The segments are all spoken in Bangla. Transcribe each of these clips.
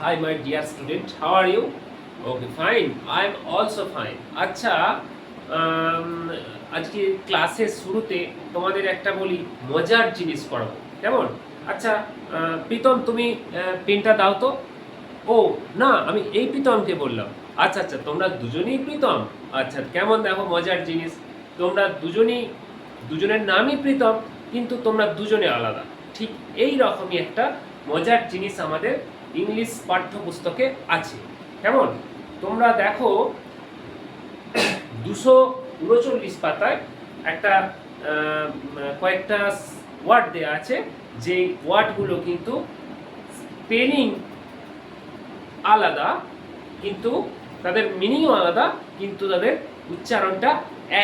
Hi, my dear student. How are you? Okay, fine. I'm also fine. আচ্ছা উম, আজকে ক্লাসের শুরুতে তোমাদের একটা বলি মজার জিনিস করাবো কেমন আচ্ছা প্রীতম তুমি পেনটা দাও তো ও না আমি এই প্রীতমকে বললাম আচ্ছা আচ্ছা তোমরা দুজনেই প্রীতম আচ্ছা কেমন দেখো মজার জিনিস তোমরা দুজনেই দুজনের নামই প্রীতম কিন্তু তোমরা দুজনে আলাদা ঠিক এই রকমই একটা মজার জিনিস আমাদের ইংলিশ পাঠ্যপুস্তকে আছে। কেমন? তোমরা দেখো, দুশো উনচল্লিশ পাতায় একটা কয়েকটা ওয়ার্ড দেওয়া আছে। যে ওয়ার্ডগুলো কিন্তু স্পেলিং আলাদা, কিন্তু তাদের মিনিংও আলাদা, কিন্তু তাদের উচ্চারণটা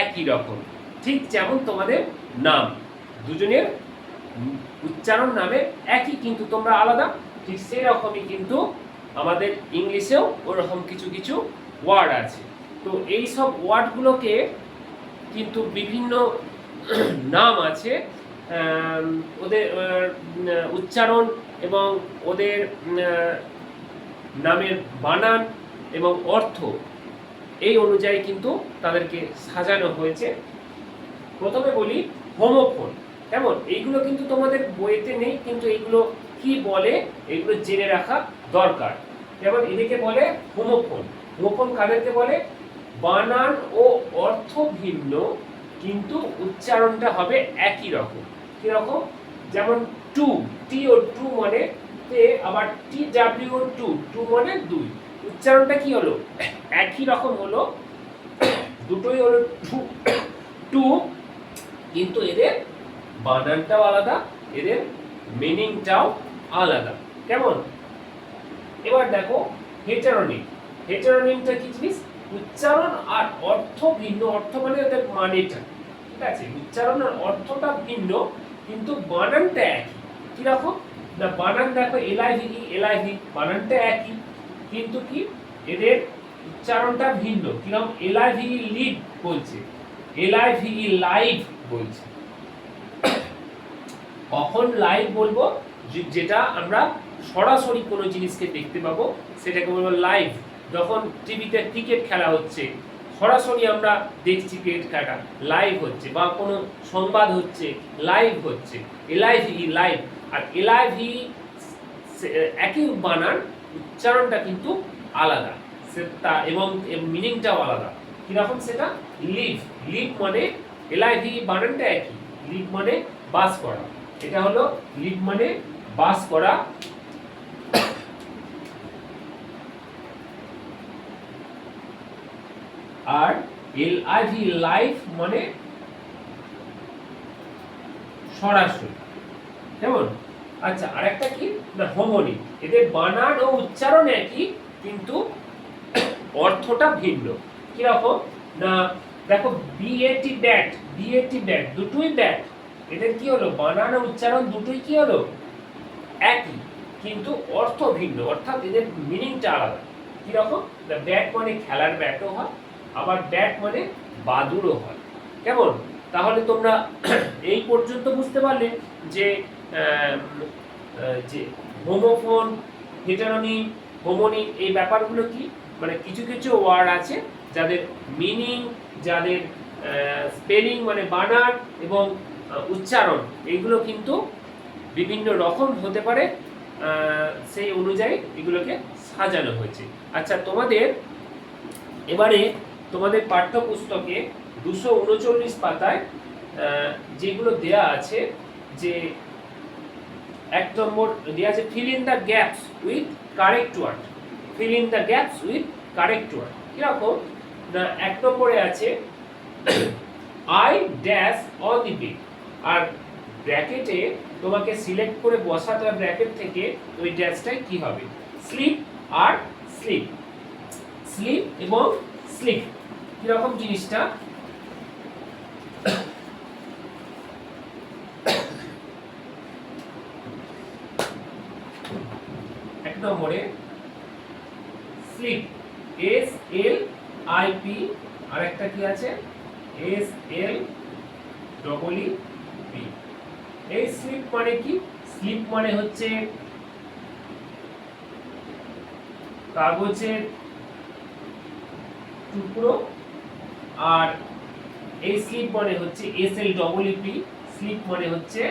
একই রকম। ঠিক যেমন তোমাদের নাম। দুজনের উচ্চারণ নামে একই, কিন্তু তোমরা আলাদা। ঠিক সেই রকমই কিন্তু আমাদের ইংলিশেও ওরকম কিছু কিছু ওয়ার্ড আছে। তো এই সব ওয়ার্ডগুলোকে কিন্তু বিভিন্ন নাম আছে ওদের উচ্চারণ এবং ওদের নামের বানান এবং অর্থ, এই অনুযায়ী কিন্তু তাদেরকে সাজানো হয়েছে। প্রথমে বলি হোমোফোন কেমন? এইগুলো কিন্তু তোমাদের বইতে নেই, কিন্তু এইগুলো কি বলে, এগুলো জেনে রাখা দরকার। যেমন এদিকে বলে হোমোফোন। হোমোফোন কাদেরকে বলে? বানান ও অর্থ ভিন্ন কিন্তু উচ্চারণটা হবে একই রকম। কি রকম যেমন টু টি ও টু মানে তে, আবার T W O two two মানে দুই। উচ্চারণটা কি হলো? একই রকম হলো। দুটোই হলো টু। টু, কিন্তু এদের বানানটাও আলাদা, এদের মিনিংটাও আলাদা। কেমন? এবার দেখো হেটারোনিম হেটারোনিমটা কি জিনিস? উচ্চারণ আর অর্থ ভিন্ন। অর্থ মানে ওদের মানেটা, ঠিক আছে? উচ্চারণ আর অর্থটা ভিন্ন, কিন্তু বানানটা একই। কীরকম? না, বানান দেখো এলআইভি এলআইভি, বানানটা একই, কিন্তু কি? এদের উচ্চারণটা ভিন্ন। কীরকম? এলআইভি লিভ বলছে, এলআইভি লাইভ বলছে। কখন লাইভ বলব? যেটা আমরা সরাসরি কোনো জিনিসকে দেখতে পাবো, সেটাকে বলব লাইভ যখন টিভিতে ক্রিকেট খেলা হচ্ছে, সরাসরি আমরা দেখছি ক্রিকেট খেলাটা লাইভ হচ্ছে বা কোনো সংবাদ হচ্ছে লাইভ হচ্ছে এলআইভি লাইভ আর এলআইভি একই বানান, উচ্চারণটা কিন্তু আলাদা তা এবং মিনিংটাও আলাদা। কীরকম সেটা? লিভ লিভ মানে এলআইভি বানানটা একই লিভ মানে বাস করা, এটা হলো লিভ মানে বাস করা আর এল আইভি লাইফ মানে সরাসরি। কেমন? আচ্ছা আরেকটা কি? না, হোমনি। এদের বানান ও উচ্চারণ একই, কিন্তু অর্থটা ভিন্ন। কীরকম? না, দেখো B A T bat B A T bat দুটোই ব্যাট এদের কি হলো? বানান ও উচ্চারণ দুটোই কি হলো? একই, কিন্তু অর্থ ভিন্ন, অর্থাৎ এদের মিনিংটা আলাদা। কীরকম? না ব্যাট মানে খেলার ব্যাটও হয়, আবার ব্যাট মানে বাদুড়ও হয়। কেমন? তাহলে তোমরা এই পর্যন্ত বুঝতে পারলে যে যে হোমোফোন হেটারোনিম হোমোনিম এই ব্যাপারগুলো কি? মানে কিছু কিছু ওয়ার্ড আছে যাদের মিনিং যাদের স্পেলিং মানে বানান এবং উচ্চারণ, এইগুলো কিন্তু বিভিন্ন রকম হতে পারে সেই অনুযায়ী এগুলোকে সাজানো হয়েছে। আচ্ছা তোমাদের এবারে তোমাদের পাঠ্যপুস্তকে দুশো উনচল্লিশ পাতায় যেগুলো দেয়া আছে, যে এক নম্বর দেওয়া আছে fill in the gaps with correct word fill in the gaps with correct word কীরকম? না এক নম্বরে আছে আই ড্যাশ অন দি আর ব্র্যাকেটে তোমাকে সিলেক্ট করে বসাতে হবে ব্র্যাকেট থেকে ওই ড্যাশটাই কি হবে? স্লিপ আর স্লিপ স্লিপ এবং স্লিপ কীরকম জিনিসটা? এক নম্বরে slip S L I P আর একটা কি আছে? এস এল ডবল ই এই স্লিপ মানে কি? স্লিপ মানে হচ্ছে কাগজের টুকরো আর এই স্লিপ মানে হচ্ছে S L double E P slip মানে হচ্ছে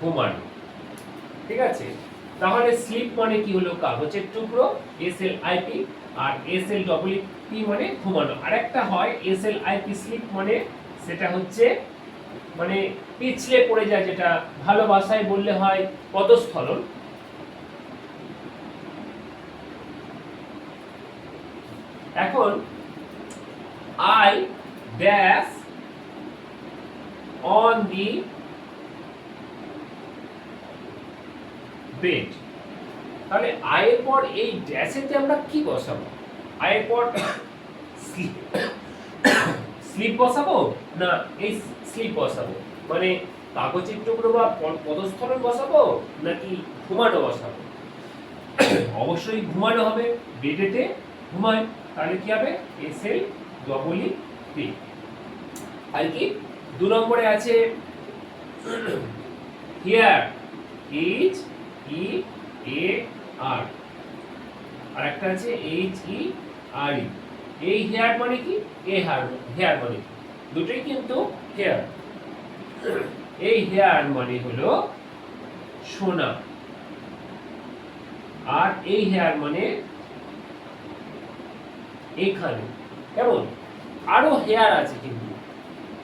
ঘুমানো। ঠিক আছে? তাহলে স্লিপ মানে কি হলো? কাগজের টুকরো এস এল আইপি আর এস এল ডবল পি মানে ঘুমানো। আরেকটা হয় এস এল আইপি স্লিপ মানে সেটা হচ্ছে মানে পিছলে পড়ে যায় যেটা ভালো ভাষায় বললে হয় পদস্খলন। এখন I dash on the bed তাহলে আয়ের পর এই ড্যাশেতে আমরা কি বসাবো? আয়ের পর স্লিপ বসাবো না এই স্লিপ বসাবো? মানে কাগজের টুকরো বা পদস্থলন বসাবো নাকি ঘুমানো বসাবো? অবশ্যই ঘুমানো হবে। বেডেতে ঘুমায় তাহলে কি হবে? এস এল ডবলই পি আর কি? দু নম্বরে আছে হিয়ার এইচ ই এ আর আর একটা আছে এইচ ই আর ই এই হেয়ার মানে কি? এ হেয়ার হেয়ার মানে কি? দুটোই কিন্তু হেয়ার এই হেয়ার মানে হলো সোনা। আর এই হেয়ার মানে এখানে। কেমন? আরও হেয়ার আছে কিন্তু।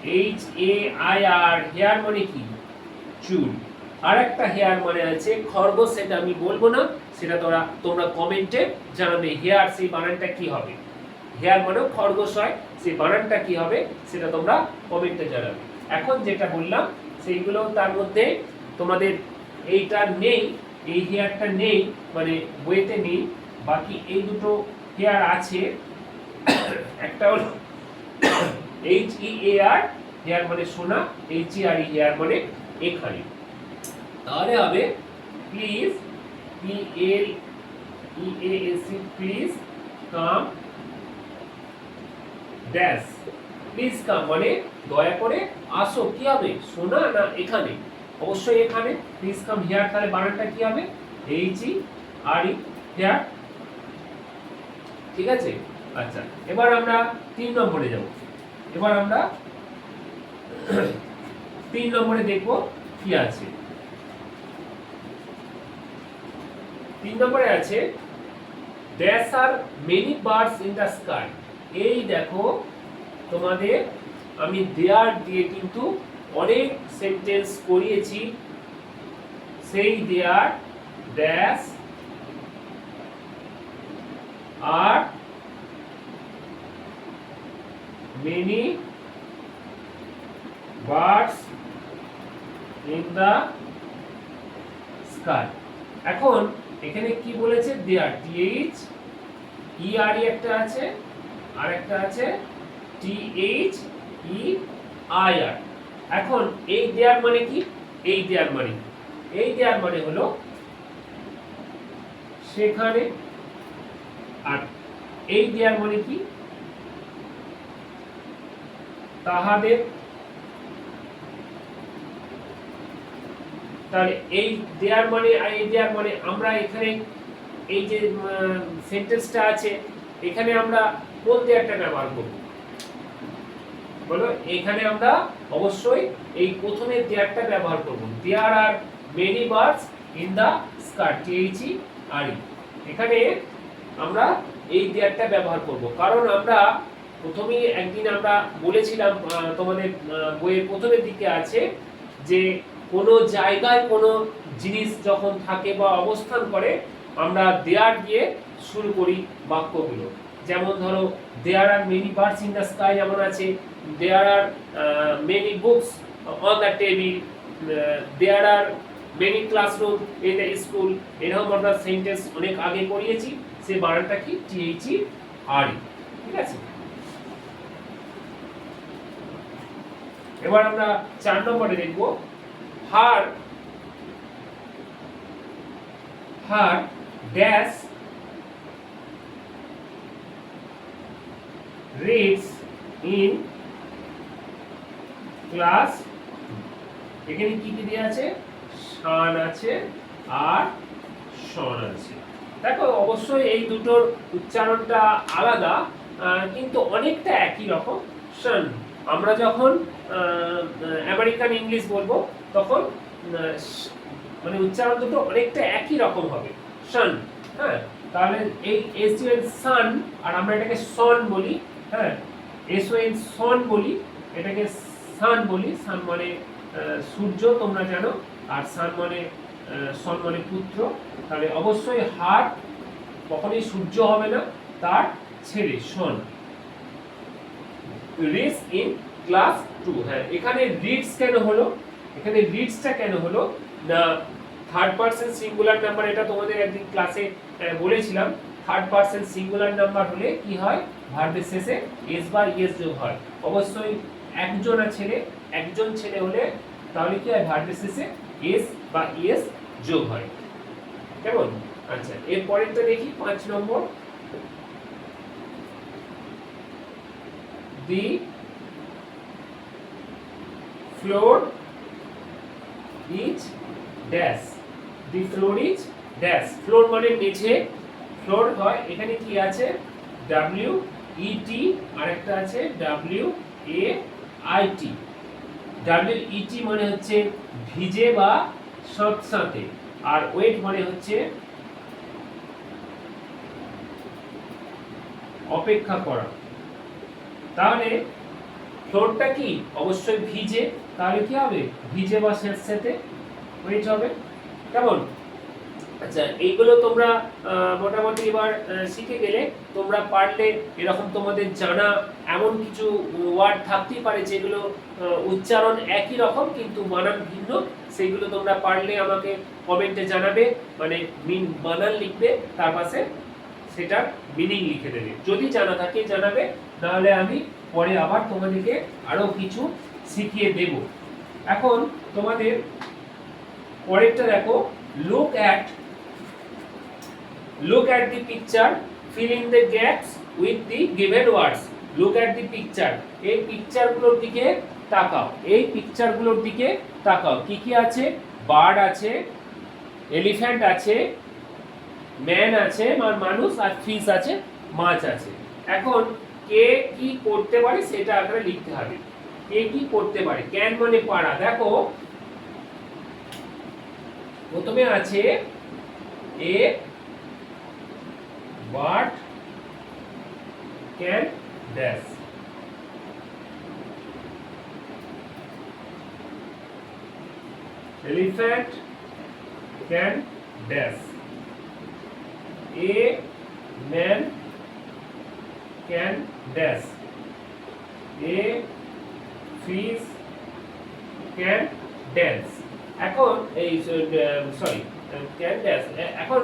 H A I R hair মানে কি? চুল। আর একটা হেয়ার মানে আছে খরগোশ, সেটা আমি বলব না। সেটা তোরা, তোমরা কমেন্টে জানাবে হেয়ার সেই বানানটা কি হবে? হেয়ার মানেও খরগোশ হয়, সেই বানানটা কি হবে সেটা তোমরা কমেন্টে জানাবে। এখন যেটা বললাম, সেইগুলো তার মধ্যে তোমাদের এইটা নেই, এই হেয়ারটা নেই মানে বইতে নেই, বাকি এই দুটো হেয়ার আছে। একটা হলো এইচ ই এ আর হেয়ার মানে সোনা এইচ ই আর ই হেয়ার মানে এখানে। তাহলে হবে please P L E A S E please come dash please come মানে দয়া করে আসো, কি হবে? সোনা না এখানে? অবশ্যই এখানে। প্লিজ কাম হিয়ার তাহলে বানানটা কি হবে? H E R E here ঠিক আছে? আচ্ছা এবার আমরা তিন নম্বরে যাব। এবার আমরা তিন নম্বরে দেখব কি আছে। তিন নম্বরে আছে there are many birds in the sky এই দেখো, তোমাদের আমি দেয়ার দিয়ে কিন্তু অনেক সেন্টেন্স করিয়েছি। সেই there dash are many birds in the sky এখন এখানে কি বলেছে? দেয়ার টিএইচ ই আর একটা আছে। আর একটা আছে টিএইচ ই আই আর এখন এই দেয়ার মানে কি? এই দেয়ার মানে? এই দেয়ার মানে হলো সেখানে আর এই দেয়ার মানে কি? তাহাদের তাহলে এই দেয়ার মানে এই দেয়ার মানে আমরা এখানে এই যে সেন্টেন্সটা আছে এখানে আমরা কোন দেয়ারটা ব্যবহার করব। বলো, এখানে আমরা অবশ্যই এই প্রথমের দেয়ারটা ব্যবহার করব। There are many birds in the sky টিএইচি আর এখানে আমরা এই দেয়ারটা ব্যবহার করব। কারণ আমরা প্রথমেই একদিন আমরা বলেছিলাম তোমাদের বইয়ের প্রথমের দিকে আছে যে কোনো জায়গায় কোনো জিনিস যখন থাকে বা অবস্থান করে আমরা দেয়ার দিয়ে শুরু করি বাক্যগুলো। যেমন ধরো there are many birds in the sky যেমন আছে there are many books on the table there are many classroom in the school এরকম আমরা সেন্টেন্স অনেক আগে পড়িয়েছি সে বানানটা কি? টিএইচি আর ঠিক আছে? এবার আমরা চার নম্বরে দেখব her her dash reads in class এখানে কি কি দেওয়া আছে? শান আছে আর শন আছে। দেখো, অবশ্যই এই দুটোর উচ্চারণটা আলাদা কিন্তু অনেকটা একই রকম। শন আমরা যখন আমেরিকান ইংলিশ বলব, তখন মানে উচ্চারণ দুটো অনেকটা একই রকম হবে। শন হ্যাঁ? তাহলে এই এস ইউ এন সান আর আমরা এটাকে সন বলি হ্যাঁ? এস ও এন সন বলি, এটাকে সান বলি সান মানে সূর্য, তোমরা জানো, আর সান মানে সন মানে পুত্র। তাহলে অবশ্যই হাট কখনোই সূর্য হবে না, তার ছেলে son reads in class two হ্যাঁ এখানে রিডস কেন হলো? এখানে রিডসটা কেন হলো? না থার্ড পার্সন সিঙ্গুলার নাম্বার এটা তোমাদের একদিন ক্লাসে বলেছিলাম। থার্ড পার্সন সিঙ্গুলার নাম্বার হলে কি হয়? ভার্বের শেষে এস বা ইএস যোগ হয়। অবশ্যই একজন ছেলে একজন ছেলে হলে তাহলে কি হয়? ভার্বের শেষে এস বা ইএস যোগ হয়। কেমন? আচ্ছা এর পরেরটা দেখি, পাঁচ নম্বর। The floor is dash the floor is dash. Floor মানে নিচে ফ্লোর হয়, এখানে কি আছে? ডাব্লিউ ই টি আর একটা আছে W A I T W E T মানে হচ্ছে ভিজে বা সাঁতসাঁতে আর ওয়েট মানে হচ্ছে অপেক্ষা করা। তাহলে ফ্লোরটা কি? অবশ্যই ভিজে। তাহলে কি হবে? ভিজে বা স্যাঁতস্যাঁতে। ওয়েট হবে। কেমন? আচ্ছা এইগুলো তোমরা মোটামুটি এবার শিখে গেলে তোমরা পারলে এরকম তোমাদের জানা এমন কিছু ওয়ার্ড থাকতেই পারে যেগুলো উচ্চারণ একই রকম কিন্তু বানান ভিন্ন। সেইগুলো তোমরা পারলে আমাকে কমেন্টে জানাবে মানে মিন বানান লিখবে, তার পাশে সেটার মিনিং লিখে দেবে। যদি জানা থাকে জানাবে নাহলে আমি পরে আবার তোমাদেরকে আরও কিছু শিখিয়ে দেব। এখন তোমাদের পরেরটা দেখো look at look at the picture fill in the gaps with the given words look at the picture এই পিকচারগুলোর দিকে তাকাও, এই পিকচারগুলোর দিকে তাকাও। কি কি আছে? বার্ড আছে এলিফ্যান্ট আছে ম্যান আছে মানে মানুষ, আর ফিশ আছে, মাছ আছে। এখন কে কি করতে পারে সেটা আকারে লিখতে হবে। কে কি করতে পারে? ক্যান মানে পারা দেখো প্রথমে আছে a bat can dash elephant can dash a man can dash a fish can dance এখন এই সরি ক্যান ড্যাশ এখন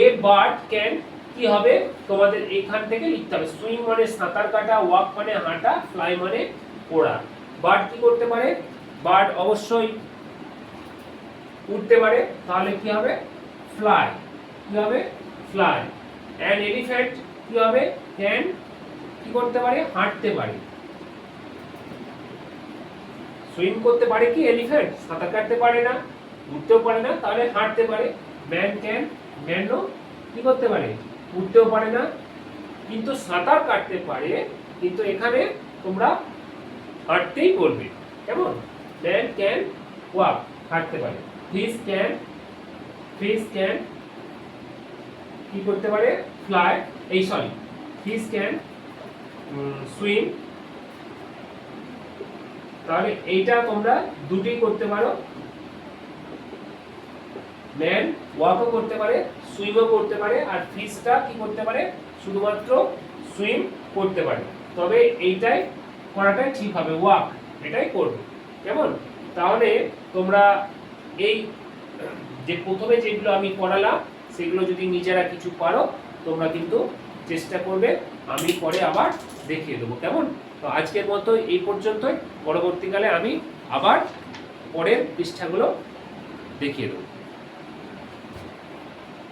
এ বার্ড ক্যান কি হবে? তোমাদের এখান থেকে লিখতে হবে সুইং মানে সাঁতার কাটা ওয়াক মানে হাঁটা ফ্লাই মানে ওড়া। বার্ড কি করতে পারে? বার্ড অবশ্যই উঠতে পারে, তাহলে কি হবে? ফ্লাই কি হবে? ফ্লাই অ্যান্ড এলিফ্যান্ট কি হবে? ক্যান কি করতে পারে? হাঁটতে পারে। সুইম করতে পারে কি এলিফ্যান্ট সাঁতার কাটতে পারে না, উঠতেও পারে না, তাহলে হাঁটতে পারে। ম্যান ক্যান ম্যানও কি করতে পারে? উঠতেও পারে না। কিন্তু সাঁতার কাটতে পারে, কিন্তু এখানে তোমরা হাঁটতেই বলবে। কেমন? ম্যান ক্যান ওয়াক হাঁটতে পারে। ফিশ ক্যান ফিশ ক্যান কি করতে পারে? ফ্লাই এই সরি ফিশ ক্যান সুইম তাহলে এইটা তোমরা দুটোই করতে পারো। ম্যান ওয়াকও করতে পারে সুইমও করতে পারে, আর ফিশটা কি করতে পারে? শুধুমাত্র সুইম করতে পারে। তবে এইটাই করাটাই ঠিক হবে ওয়াক এটাই করবে। কেমন? তাহলে তোমরা এই যে প্রথমে যেগুলো আমি করালাম সেগুলো যদি নিজেরা কিছু পারো, তোমরা কিন্তু চেষ্টা করবে, আমি পরে আবার দেখিয়ে দেবো। কেমন? তো আজকের মতো এই পর্যন্তই। পরবর্তীকালে আমি আবার পরের পৃষ্ঠাগুলো দেখিয়ে দেবো।